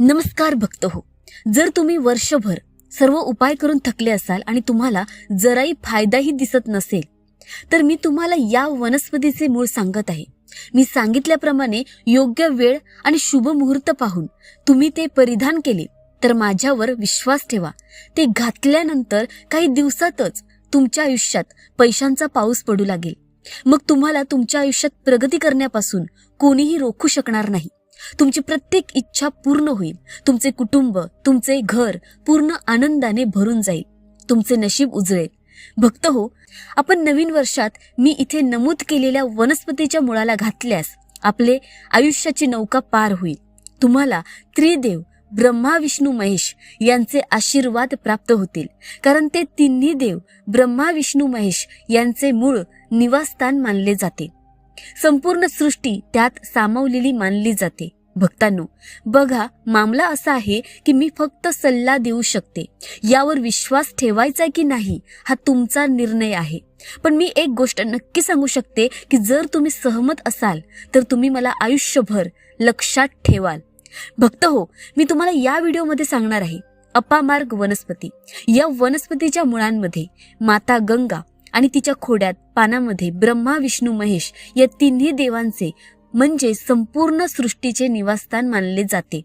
नमस्कार भक्त हो जर तुम्ही वर्षभर सर्व उपाय करून थकले असाल आणि तुम्हाला जराही फायदाही दिसत नसेल तर मी तुम्हाला या वनस्पतीचे मूळ सांगत आहे. मी सांगितल्याप्रमाणे योग्य वेळ आणि शुभ मुहूर्त पाहून तुम्ही ते परिधान केले तर माझ्यावर विश्वास ठेवा. ते घातल्यानंतर काही दिवसातच तुमच्या आयुष्यात पैशांचा पाऊस पडू लागेल. मग तुम्हाला तुमच्या आयुष्यात प्रगती करण्यापासून कोणीही रोखू शकणार नाही. तुमची प्रत्येक इच्छा पूर्ण होईल. तुमचे कुटुंब तुमचे घर पूर्ण आनंदाने भरून जाईल. तुमचे नशीब उजळेल. भक्त हो आपण नवीन वर्षात मी इथे नमूद केलेल्या वनस्पतीच्या मुळाला घातल्यास आपले आयुष्याची नौका पार होईल. तुम्हाला त्रिदेव ब्रह्मा विष्णू महेश यांचे आशीर्वाद प्राप्त होतील. कारण ते तिन्ही देव ब्रह्मा विष्णू महेश यांचे मूळ निवासस्थान मानले जाते. संपूर्ण सृष्टी त्यात सामावलेली मानली जाते. भक्तांनो बघा मामला असा आहे की मी फक्त सल्ला देऊ शकते. यावर विश्वास ठेवायचा की नाही हा तुमचा निर्णय आहे. पण मी एक गोष्ट नक्की सांगू शकते की जर तुम्ही सहमत असाल तर तुम्ही मला आयुष्यभर लक्षात ठेवाल. भक्त हो मी तुम्हाला या व्हिडिओमध्ये सांगणार आहे. अपामार्ग वनस्पती. या वनस्पतीच्या मुळांमध्ये माता गंगा आणि तिच्या खोड्यात पानामध्ये ब्रह्मा विष्णू महेश या तिन्ही देवांचे म्हणजे संपूर्ण सृष्टीचे निवासस्थान मानले जाते.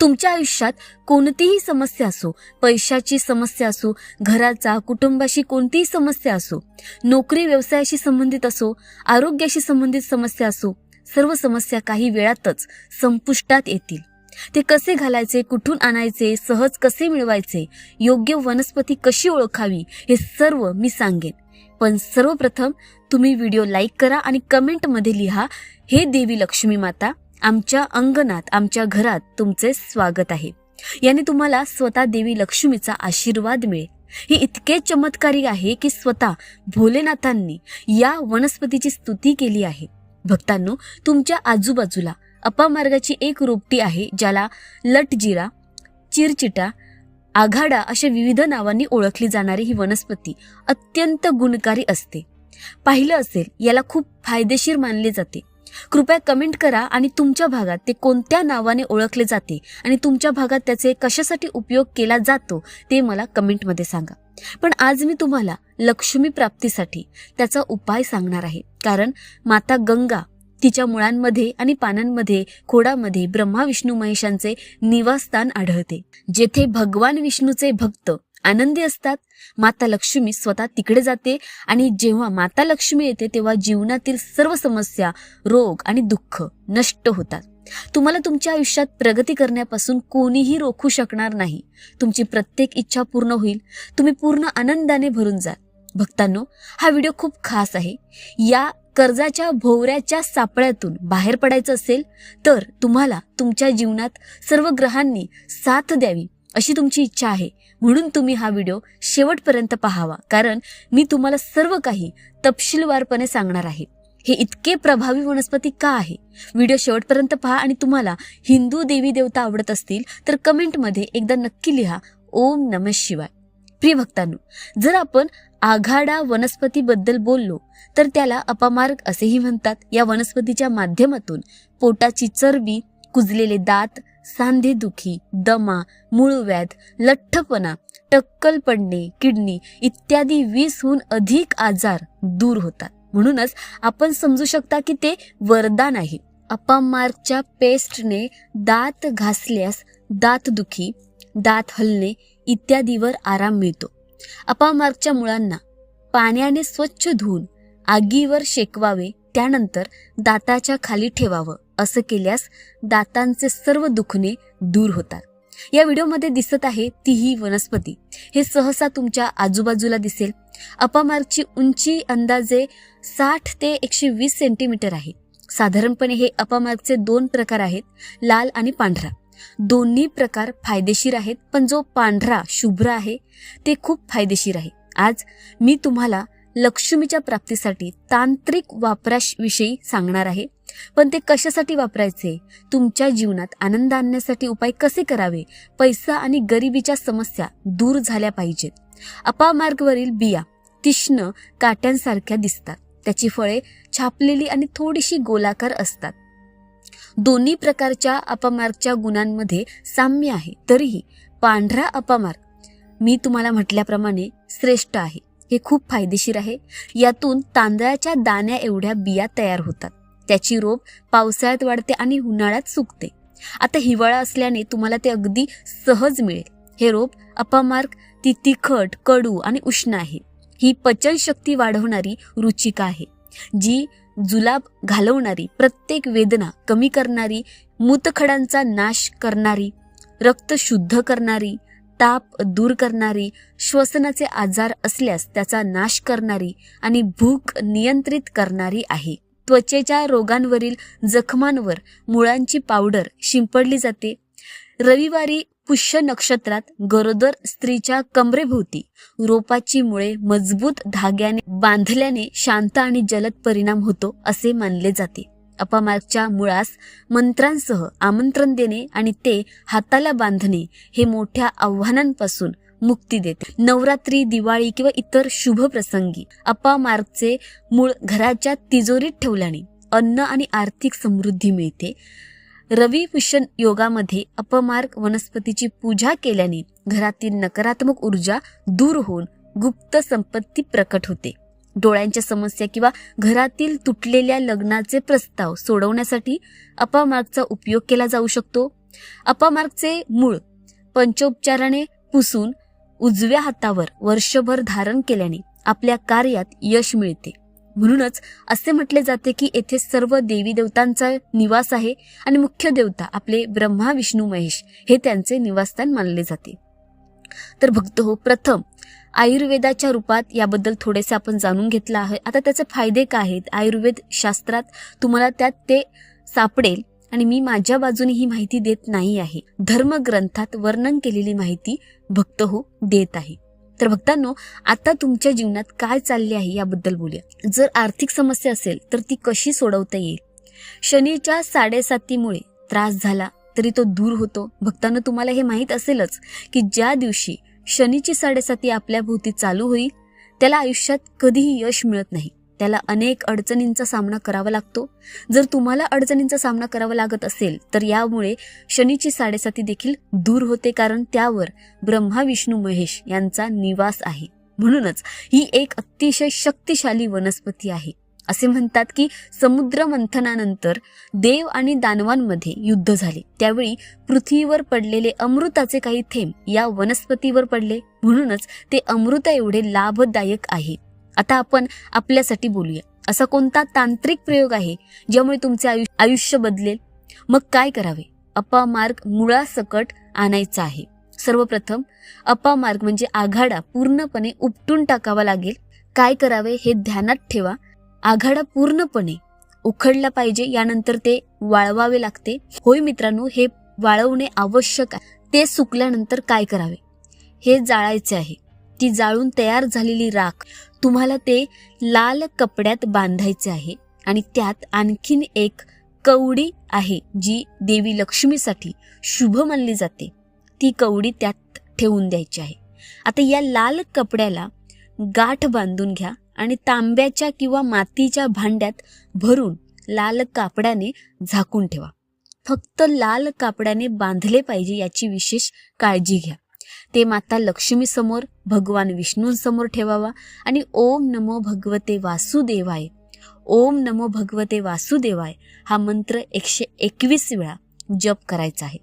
तुमच्या आयुष्यात कोणतीही समस्या असो पैशाची समस्या असो घराचा कुटुंबाशी कोणतीही समस्या असो नोकरी व्यवसायाशी संबंधित असो आरोग्याशी संबंधित समस्या असो सर्व समस्या काही वेळातच संपुष्टात येतील. ते कसे घालायचे कुठून आणायचे सहज कसे मिळवायचे योग्य वनस्पती कशी ओळखावी हे सर्व मी सांगेन. पण सर्वप्रथम तुम्ही व्हिडिओ लाईक करा आणि कमेंटमध्ये लिहा हे देवी लक्ष्मी माता आमच्या अंगणात आमच्या घरात तुमचे स्वागत आहे. याने तुम्हाला स्वतः देवी लक्ष्मीचा आशीर्वाद मिळेल. हे इतके चमत्कारी आहे की स्वतः भोलेनाथांनी या वनस्पतीची स्तुती केली आहे. भक्तांनो तुमच्या आजूबाजूला अपामार्गाची एक रोपटी आहे ज्याला लटजिरा चिरचिटा आघाडा अशा विविध नावांनी ओळखली जाणारी ही वनस्पती अत्यंत गुणकारी असते. पाहिलं असेल याला खूप फायदेशीर मानले जाते. कृपया कमेंट करा आणि तुमच्या भागात ते कोणत्या नावाने ओळखले जाते आणि तुमच्या भागात त्याचे कशासाठी उपयोग केला जातो ते मला कमेंटमध्ये सांगा. पण आज मी तुम्हाला लक्ष्मी प्राप्तीसाठी त्याचा उपाय सांगणार आहे. कारण माता गंगा तिच्या मुळांमध्ये आणि पानांमध्ये खोडामध्ये ब्रह्मा विष्णू महेशांचे निवासस्थान आढळते. जेथे भगवान विष्णूचे भक्त आनंदी असतात माता लक्ष्मी स्वतः तिकडे जाते आणि जेव्हा माता लक्ष्मी येते तेव्हा जीवनातील सर्व समस्या रोग आणि दुःख नष्ट होतात. तुम्हाला तुमच्या आयुष्यात प्रगती करण्यापासून कोणीही रोखू शकणार नाही. तुमची प्रत्येक इच्छा पूर्ण होईल. तुम्ही पूर्ण आनंदाने भरून जाल. भक्तांनो हा व्हिडिओ खूप खास आहे. या कर्जाच्या भोवऱ्याच्या सापळ्यातून बाहेर पडायचं असेल तर तुम्हाला तुमच्या जीवनात सर्व ग्रहांनी साथ द्यावी अशी तुमची इच्छा आहे. म्हणून तुम्ही हा व्हिडिओ शेवटपर्यंत पाहावा. कारण मी तुम्हाला सर्व काही तपशीलवारपणे सांगणार आहे. हे इतके प्रभावी वनस्पती का आहे? व्हिडिओ शेवटपर्यंत पहा आणि तुम्हाला हिंदू देवी देवता आवडत असतील तर कमेंटमध्ये एकदा नक्की लिहा. ओम नम शिवाय. प्रिय भक्तांनो जर आपण आघाडा वनस्पतीबद्दल बोललो तर त्याला अपमार्ग असेही म्हणतात. या वनस्पतीच्या माध्यमातून पोटाची चरबी कुजलेले दात सांधेदुखी दमा मूळव्याध लठ्ठपणा टक्कल पडणे किडनी इत्यादी वीसहून अधिक आजार दूर होतात. म्हणूनच आपण समजू शकता की ते वरदान आहे अपामार्कच्या पेस्टने दात घासल्यास दात दुखी दात हलणे इत्यादीवर आराम मिळतो. अपामार्कच्या मुळांना पाण्याने स्वच्छ धुवून आगीवर शेकवावे त्यानंतर दाताच्या खाली ठेवावं असं केल्यास दातांचे सर्व दुखणे दूर होतात. या व्हिडिओमध्ये दिसत आहे ती ही वनस्पती. हे सहसा तुमच्या आजूबाजूला दिसेल. अपामार्कची उंची अंदाजे साठ ते एकशे वीस सेंटीमीटर आहे. साधारणपणे हे अपामार्कचे दोन प्रकार आहेत लाल आणि पांढरा. दोन्ही प्रकार फायदेशीर आहेत पण जो पांढरा शुभ्र आहे ते खूप फायदेशीर आहे. आज मी तुम्हाला लक्ष्मीच्या प्राप्तीसाठी तांत्रिक वापराविषयी सांगणार आहे. पण ते कशासाठी वापरायचे? तुमच्या जीवनात आनंद आणण्यासाठी उपाय कसे करावे? पैसा आणि गरिबीच्या समस्या दूर झाल्या पाहिजेत. अपामार्गवरील बिया तीक्ष्ण काट्यांसारख्या दिसतात. त्याची फळे छापलेली आणि थोडीशी गोलाकार असतात. दोन्ही प्रकारच्या अपमार्कच्या गुणांमध्ये साम्य आहे. तरीही पांढरा अपमार्क मी तुम्हाला म्हटल्याप्रमाणे श्रेष्ठ आहे. हे खूप फायदेशीर आहे. यातून तांदळाच्या दाण्या एवढ्या बिया तयार होतात. त्याची रोप पावसाळ्यात वाढते आणि उन्हाळ्यात सुकते. आता हिवाळा असल्याने तुम्हाला ते अगदी सहज मिळेल. हे रोप अपमार्क ती तिखट कडू आणि उष्ण आहे. ही पचनशक्ती वाढवणारी रुचिका आहे जी जुलाब घालवणारी प्रत्येक वेदना कमी करणारी मूतखडांचा नाश करणारी रक्त शुद्ध करणारी ताप दूर करणारी श्वसनाचे आजार असल्यास त्याचा नाश करणारी आणि भूक नियंत्रित करणारी आहे. त्वचेच्या रोगांवरील जखमांवर मुळांची पावडर शिंपडली जाते. रविवारी पुष्य नक्षत्रात गरोदर स्त्रीच्या कमरेभोवती रोपाची मुळे मजबूत धाग्याने बांधल्याने शांत आणि जलद परिणाम होतो असे मानले जाते. अपमार्कच्या मुळास मंत्रांसह आमंत्रण देणे आणि ते हाताला बांधणे हे मोठ्या आव्हानांपासून मुक्ती देते. नवरात्री दिवाळी किंवा इतर शुभ प्रसंगी अपामार्गचे मूळ घराच्या तिजोरीत ठेवल्याने अन्न आणि आर्थिक समृद्धी मिळते. रवी मिशन योगामध्ये अपमार्ग वनस्पतीची पूजा केल्याने घरातील नकारात्मक ऊर्जा दूर होऊन गुप्त संपत्ती प्रकट होते. डोळ्यांच्या समस्या किंवा घरातील तुटलेल्या लग्नाचे प्रस्ताव सोडवण्यासाठी अपामार्गचा उपयोग केला जाऊ शकतो. अपामार्गचे मूळ पंचोपचाराने पुसून उजव्या हातावर वर्षभर धारण केल्याने आपल्या कार्यात यश मिळते. म्हणूनच असे म्हटले जाते की येथे सर्व देवी देवतांचा निवास आहे आणि मुख्य देवता आपले ब्रह्मा विष्णू महेश हे त्यांचे निवासस्थान मानले जाते. तर भक्त हो प्रथम आयुर्वेदाच्या रूपात याबद्दल थोडेसे आपण जाणून घेतलं आहे. आता त्याचे फायदे काय आहेत? आयुर्वेद शास्त्रात तुम्हाला त्यात ते सापडेल आणि मी माझ्या बाजूने ही माहिती देत नाही आहे. धर्मग्रंथात वर्णन केलेली माहिती भक्त हो देत आहे. तर भक्तांनो आता तुमच्या जीवनात काय चालले आहे याबद्दल बोलूया. जर आर्थिक समस्या असेल तर ती कशी सोडवता येईल? शनीच्या साडेसातीमुळे त्रास झाला तरी तो दूर होतो. भक्तांना तुम्हाला हे माहीत असेलच की ज्या दिवशी शनीची साडेसाती आपल्या भोवती चालू होईल त्याला आयुष्यात कधीही यश मिळत नाही. त्याला अनेक अडचणींचा सामना करावा लागतो. जर तुम्हाला अडचणींचा सामना करावा लागत असेल तर यामुळे शनीची साडेसाती देखील दूर होते कारण त्यावर ब्रह्मा विष्णू महेश यांचा निवास आहे. म्हणूनच ही एक अतिशय शक्तिशाली वनस्पती आहे. असे म्हणतात की समुद्र मंथनानंतर देव आणि दानवांमध्ये युद्ध झाले. त्यावेळी पृथ्वीवर पडलेले अमृताचे काही थेंब या वनस्पतीवर पडले. म्हणूनच ते अमृता एवढे लाभदायक आहे. आता आपण आपल्यासाठी बोलूया. असा कोणता तांत्रिक प्रयोग आहे ज्यामुळे तुमचे आयु आयुष्य बदलेल? मग काय करावे? अपा मार्ग मुळासकट आणायचा आहे. सर्वप्रथम अपामार्ग म्हणजे आघाडा पूर्णपणे उपटून टाकावा लागेल. काय करावे हे ध्यानात ठेवा. आघाडा पूर्णपणे उखडला पाहिजे यानंतर ते वाळवावे लागते. होय मित्रांनो हे वाळवणे आवश्यक आहे. ते सुकल्यानंतर काय करावे? हे जाळायचे आहे. ती जाळून तयार झालेली राख तुम्हाला ते लाल कपड्यात बांधायचे आहे. आणि त्यात आणखीन एक कवडी आहे जी देवी लक्ष्मीसाठी शुभ मानली जाते. ती कवडी त्यात ठेवून द्यायची आहे. आता या लाल कपड्याला गाठ बांधून घ्या आणि तांब्याच्या किंवा मातीच्या भांड्यात भरून लाल कापडाने झाकून ठेवा. फक्त लाल कापडाने बांधले पाहिजे याची विशेष काळजी घ्या. ते माता लक्ष्मीसमोर भगवान विष्णूंसमोर ठेवावा आणि ओम नमो भगवते वासुदेवाय. ओम नमो भगवते वासुदेवाय हा मंत्र एकशे एकवीस वेळा जप करायचा आहे.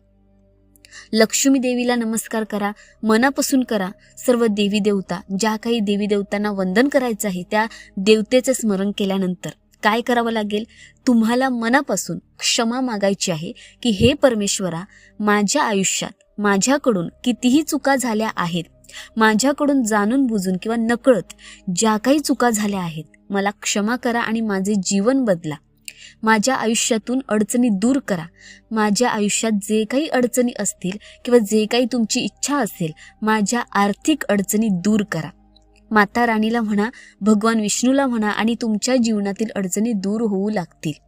लक्ष्मी देवीला नमस्कार करा मनापासून करा. सर्व देवी देवता ज्या काही देवी देवतांना वंदन करायचं आहे त्या देवतेचे स्मरण केल्यानंतर काय करावं लागेल? तुम्हाला मनापासून क्षमा मागायची आहे की हे परमेश्वरा माझ्या आयुष्यात माझ्याकडून कितीही चुका झाल्या आहेत माझ्याकडून जाणून बुजून किंवा नकळत ज्या काही चुका झाल्या आहेत मला क्षमा करा आणि माझे जीवन बदला. माझ्या आयुष्यातून अडचणी दूर करा. माझ्या आयुष्यात जे काही अडचणी असतील किंवा जे काही तुमची इच्छा असेल माझ्या आर्थिक अडचणी दूर करा. माता राणीला म्हणा भगवान विष्णूला म्हणा आणि तुमच्या जीवनातील अडचणी दूर होऊ लागतील.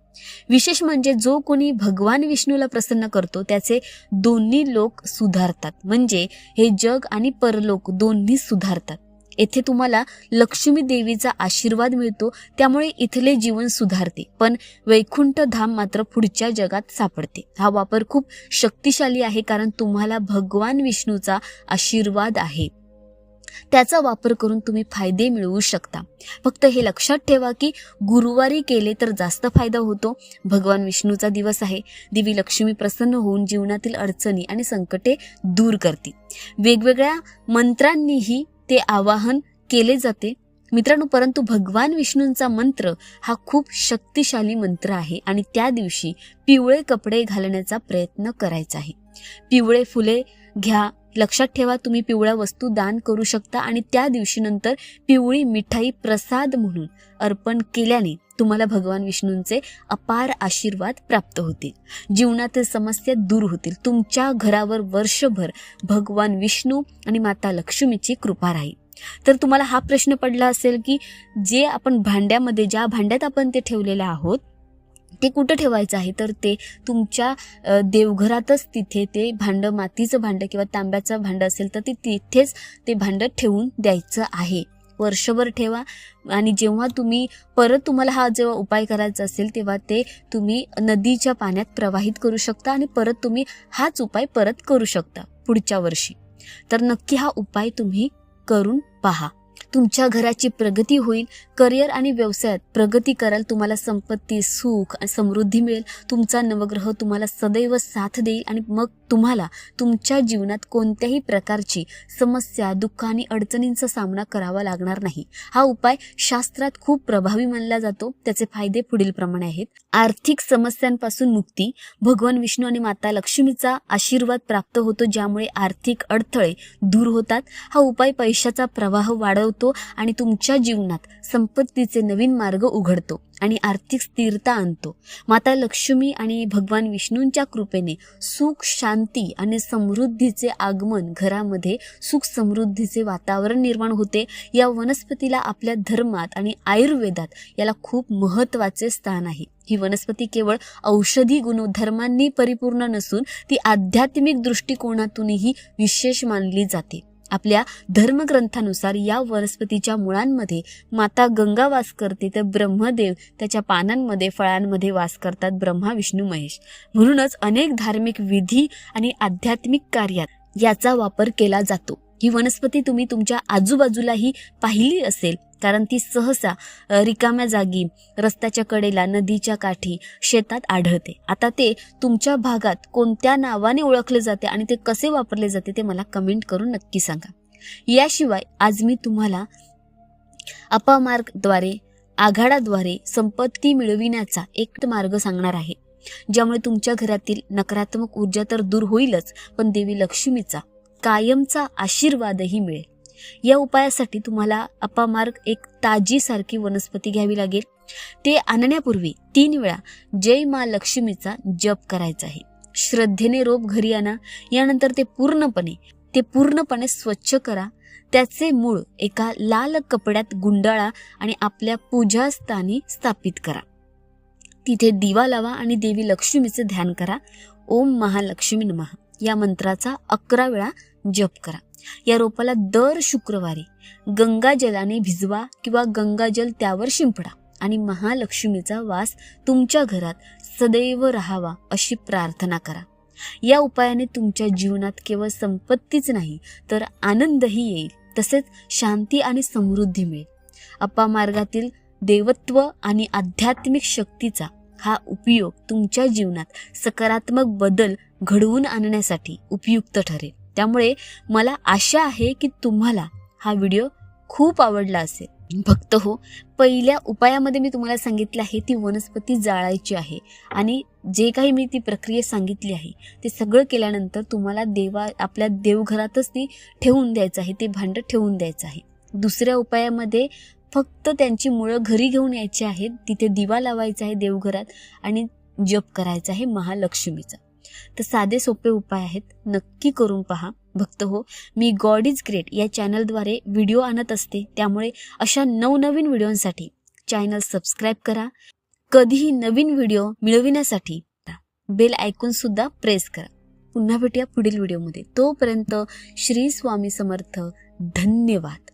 विशेष म्हणजे जो कोणी भगवान विष्णूला प्रसन्न करतो त्याचे दोन्ही लोक सुधारतात. म्हणजे हे जग आणि परलोक दोन्ही सुधारतात. येथे तुम्हाला लक्ष्मी देवीचा आशीर्वाद मिळतो त्यामुळे इथले जीवन सुधारते. पण वैकुंठ धाम मात्र पुढच्या जगात सापडते. हा वापर खूप शक्तिशाली आहे कारण तुम्हाला भगवान विष्णूचा आशीर्वाद आहे. त्याचा वापर करून तुम्ही फायदे मिळवू शकता. फक्त हे लक्षात ठेवा की गुरुवारी केले तर जास्त फायदा होतो. भगवान विष्णूचा दिवस आहे. देवी लक्ष्मी प्रसन्न होऊन जीवनातील अडचणी आणि संकटे दूर करते वेगवेगळ्या मंत्रांनीही ते आवाहन केले जाते. मित्रांनो परंतु भगवान विष्णूंचा मंत्र हा खूप शक्तिशाली मंत्र आहे आणि त्या दिवशी पिवळे कपडे घालण्याचा प्रयत्न करायचा आहे. पिवळे फुले घ्या लक्षात ठेवा तुम्ही पिवळ्या वस्तू दान करू शकता आणि त्या दिवशी नंतर पिवळी मिठाई प्रसाद म्हणून अर्पण केल्याने तुम्हाला भगवान विष्णूंचे अपार आशीर्वाद प्राप्त होतील. जीवनातील समस्या दूर होतील. तुमच्या घरावर वर्षभर भगवान विष्णू आणि माता लक्ष्मीची कृपा राहील. तर तुम्हाला हा प्रश्न पडला असेल की जे आपण भांड्यामध्ये ज्या भांड्यात आपण ते ठेवलेले आहोत ते कुठं ठेवायचं आहे? तर ते तुमच्या देवघरातच तिथे ते भांडं मातीचं भांडं किंवा तांब्याचं भांडं असेल तर ते तिथेच ते भांडं ठेवून द्यायचं आहे. वर्षभर ठेवा आणि जेव्हा तुम्ही परत तुम्हाला हा जेव्हा उपाय करायचा असेल तेव्हा ते तुम्ही नदीच्या पाण्यात प्रवाहित करू शकता आणि परत तुम्ही हाच उपाय परत करू शकता पुढच्या वर्षी. तर नक्की हा उपाय तुम्ही करून पहा. तुमच्या घराची प्रगती होईल करिअर आणि व्यवसायात प्रगती कराल तुम्हाला संपत्ती सुख आणि समृद्धी मिळेल तुमचा नवग्रह तुम्हाला सदैव साथ देईल आणि मग तुम्हाला तुमच्या जीवनात कोणत्याही प्रकारची समस्या दुःख आणि अडचणींचा सामना करावा लागणार नाही. हा उपाय शास्त्रात खूप प्रभावी मानला जातो. त्याचे फायदे पुढील प्रमाणे आहेत. आर्थिक समस्यांपासून मुक्ती भगवान विष्णू आणि माता लक्ष्मीचा आशीर्वाद प्राप्त होतो ज्यामुळे आर्थिक अडथळे दूर होतात. हा उपाय पैशाचा प्रवाह वाढवतो आणि तुमच्या जीवनात संपत्तीचे नवीन मार्ग उघडतो आणि आर्थिक स्थिरता आणतो. माता लक्ष्मी आणि भगवान विष्णूंच्या कृपेने सुख शांती आणि समृद्धीचे आगमन घरामध्ये सुख समृद्धीचे वातावरण निर्माण होते. या वनस्पतीला आपल्या धर्मात आणि आयुर्वेदात याला खूप महत्त्वाचे स्थान आहे. ही वनस्पती केवळ औषधी गुणधर्मांनी परिपूर्ण नसून ती आध्यात्मिक दृष्टिकोनातूनही विशेष मानली जाते. आपल्या धर्मग्रंथानुसार या वनस्पतीच्या मुळांमध्ये माता गंगा वास करते तर ब्रह्मदेव त्याच्या पानांमध्ये फळांमध्ये वास करतात ब्रह्मा विष्णू महेश. म्हणूनच अनेक धार्मिक विधी आणि आध्यात्मिक कार्यात याचा वापर केला जातो. ही वनस्पती तुम्ही तुमच्या आजूबाजूलाही पाहिली असेल कारण ती सहसा रिकाम्या जागी रस्त्याच्या कडेला नदीच्या काठी शेतात आढळते. आता ते तुमच्या भागात कोणत्या नावाने ओळखले जाते आणि ते कसे वापरले जाते ते मला कमेंट करून नक्की सांगा. याशिवाय आज मी तुम्हाला अपामार्गद्वारे आघाडाद्वारे संपत्ती मिळविण्याचा एक मार्ग सांगणार आहे ज्यामुळे तुमच्या घरातील नकारात्मक ऊर्जा तर दूर होईलच पण देवी लक्ष्मीचा कायमचा आशीर्वादही मिळेल. या उपायासाठी तुम्हाला अपामार्ग एक ताजीसारखी वनस्पती घ्यावी लागेल. ते आणण्यापूर्वी तीन वेळा जय मा लक्ष्मीचा जप करायचा आहे. श्रद्धेने रोप घरी आणा. यानंतर ते पूर्णपणे ते पूर्णपणे स्वच्छ करा. त्याचे मूळ एका लाल कपड्यात गुंडाळा आणि आपल्या पूजास्थानी स्थापित करा. तिथे दिवा लावा आणि देवी लक्ष्मीचे ध्यान करा. ओम महालक्ष्मी नमः. या मंत्राचा अकरा वेळा जप करा. या रोपाला दर शुक्रवारी गंगाजलाने भिजवा किंवा गंगाजल त्यावर शिंपडा आणि महालक्ष्मीचा वास तुमच्या घरात सदैव राहावा अशी प्रार्थना करा. या उपायाने तुमच्या जीवनात केवळ संपत्तीच नाही तर आनंदही येईल तसेच शांती आणि समृद्धी मिळेल. अपामार्गातील देवत्व आणि आध्यात्मिक शक्तीचा हा उपयोग तुमच्या जीवनात सकारात्मक बदल घडवून आणण्यासाठी उपयुक्त ठरेल. त्यामुळे मला आशा आहे की तुम्हाला हा व्हिडिओ खूप आवडला असेल. फक्त हो पहिल्या उपायामध्ये मी तुम्हाला सांगितलं आहे ती वनस्पती जाळायची आहे. आणि जे काही मी ती प्रक्रिया सांगितली आहे ते सगळं केल्यानंतर तुम्हाला देवा आपल्या देवघरातच ती ठेवून द्यायचं आहे ते भांडं ठेवून द्यायचं आहे. दुसऱ्या उपायामध्ये फक्त त्यांची मुळं घरी घेऊन यायची आहेत तिथे दिवा लावायचा आहे देवघरात आणि जप करायचा आहे महालक्ष्मीचा. तर साधे सोपे उपाय आहेत. नक्की करून पहा. भक्त हो मी गॉड इज ग्रेट या चॅनलद्वारे व्हिडिओ आणत असते. त्यामुळे अशा नवनवीन व्हिडिओंसाठी चॅनल सबस्क्राईब करा. कधीही नवीन व्हिडिओ मिळविण्यासाठी बेल ऐकून सुद्धा प्रेस करा. पुन्हा भेटूया पुढील व्हिडिओमध्ये तोपर्यंत श्री स्वामी समर्थ. धन्यवाद.